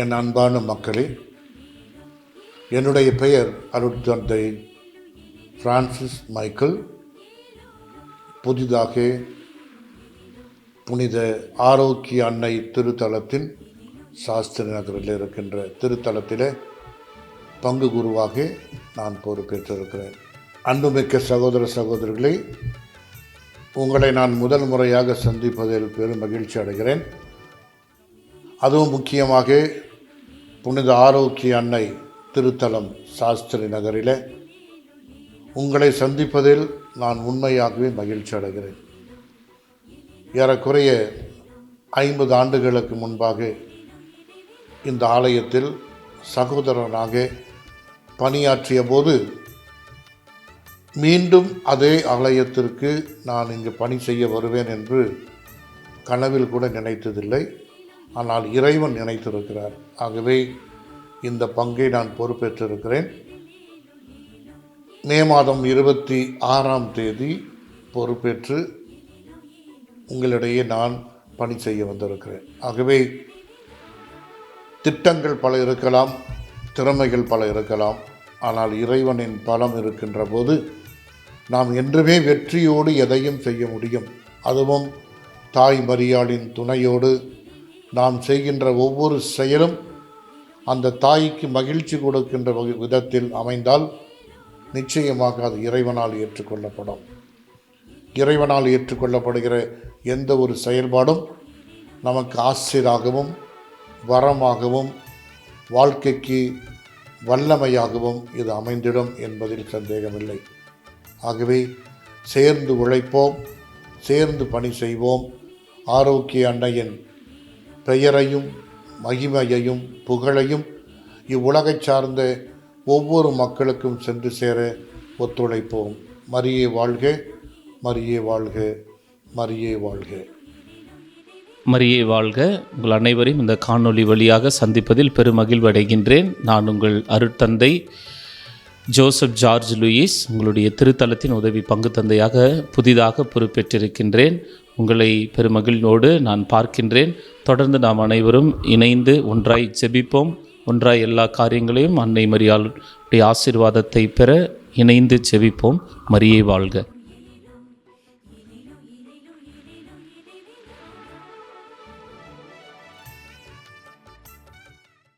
என் அன்பான மக்களே என்னுடைய பெயர் அருட்தந்தை பிரான்சிஸ் மைக்கேல். புதிதாக புனித ஆரோக்கிய அன்னை திருத்தலத்தின் சாஸ்திரி நகரில் இருக்கின்ற திருத்தலத்திலே பங்கு குருவாக நான் பொறுப்பேற்றிருக்கிறேன் அன்புமிக்க சகோதர சகோதரிகளை உங்களை நான் முதல் முறையாக சந்திப்பதில் பெரும் மகிழ்ச்சி அடைகிறேன். அதுவும் முக்கியமாக புனித ஆரோக்கிய அன்னை திருத்தலம் சாஸ்திரி நகரில் உங்களை சந்திப்பதில் நான் உண்மையாகவே மகிழ்ச்சி அடைகிறேன். ஏறக்குறைய ஐம்பது ஆண்டுகளுக்கு முன்பாக இந்த ஆலயத்தில் சகோதரனாக பணியாற்றிய போது மீண்டும் அதே ஆலயத்திற்கு நான் இங்கு பணி செய்ய வருவேன் என்று கனவில் கூட நினைத்ததில்லை. ஆனால் இறைவன் நினைத்திருக்கிறார். ஆகவே இந்த பங்கை நான் பொறுப்பேற்றிருக்கிறேன். மே மாதம் இருபத்தி ஆறாம் தேதி பொறுப்பேற்று உங்களிடையே நான் பணி செய்ய வந்திருக்கிறேன். ஆகவே திட்டங்கள் பல இருக்கலாம் திறமைகள் பல இருக்கலாம் ஆனால் இறைவனின் பலம் இருக்கின்ற போது நாம் என்றுமே வெற்றியோடு எதையும் செய்ய முடியும். அதுவும் தாய் மரியாளின் துணையோடு நாம் செய்கின்ற ஒவ்வொரு செயலும் அந்த தாய்க்கு மகிழ்ச்சி கொடுக்கின்ற வகை- விதத்தில் அமைந்தால் நிச்சயமாக அது இறைவனால் ஏற்றுக்கொள்ளப்படும். இறைவனால் ஏற்றுக்கொள்ளப்படுகிற எந்த ஒரு செயல்பாடும் நமக்கு ஆசிரியராகவும் வரமாகவும் வாழ்க்கைக்கு வல்லமையாகவும் இது அமைந்திடும் என்பதில் சந்தேகமில்லை. ஆகவே சேர்ந்து உழைப்போம் சேர்ந்து பணி செய்வோம். ஆரோக்கிய அன்னையின் பெயரையும் மகிமையையும் புகழையும் இவ்வுலகைச் சார்ந்த ஒவ்வொரு மக்களுக்கும் சென்று சேர ஒத்துழைப்போம். மரியே வாழ்க மரியே வாழ்க மரியே வாழ்க. மரியே வாழ்க. உங்கள் அனைவரையும் இந்த காணொளி வழியாக சந்திப்பதில் பெருமகிழ்வு அடைகின்றேன். நான் உங்கள் அருட்தந்தை ஜோசப் ஜார்ஜ் லூயிஸ். உங்களுடைய திருத்தலத்தின் உதவி பங்கு தந்தையாக புதிதாக பொறுப்பேற்றிருக்கின்றேன். உங்களை பெருமகிழ்வோடு நான் பார்க்கின்றேன். தொடர்ந்து நாம் அனைவரும் இணைந்து ஒன்றாய் ஜெபிப்போம். ஒன்றாய் எல்லா காரியங்களையும் அன்னை மரியாளுடைய ஆசீர்வாதத்தை பெற இணைந்து ஜெபிப்போம். மரியை வாழ்க.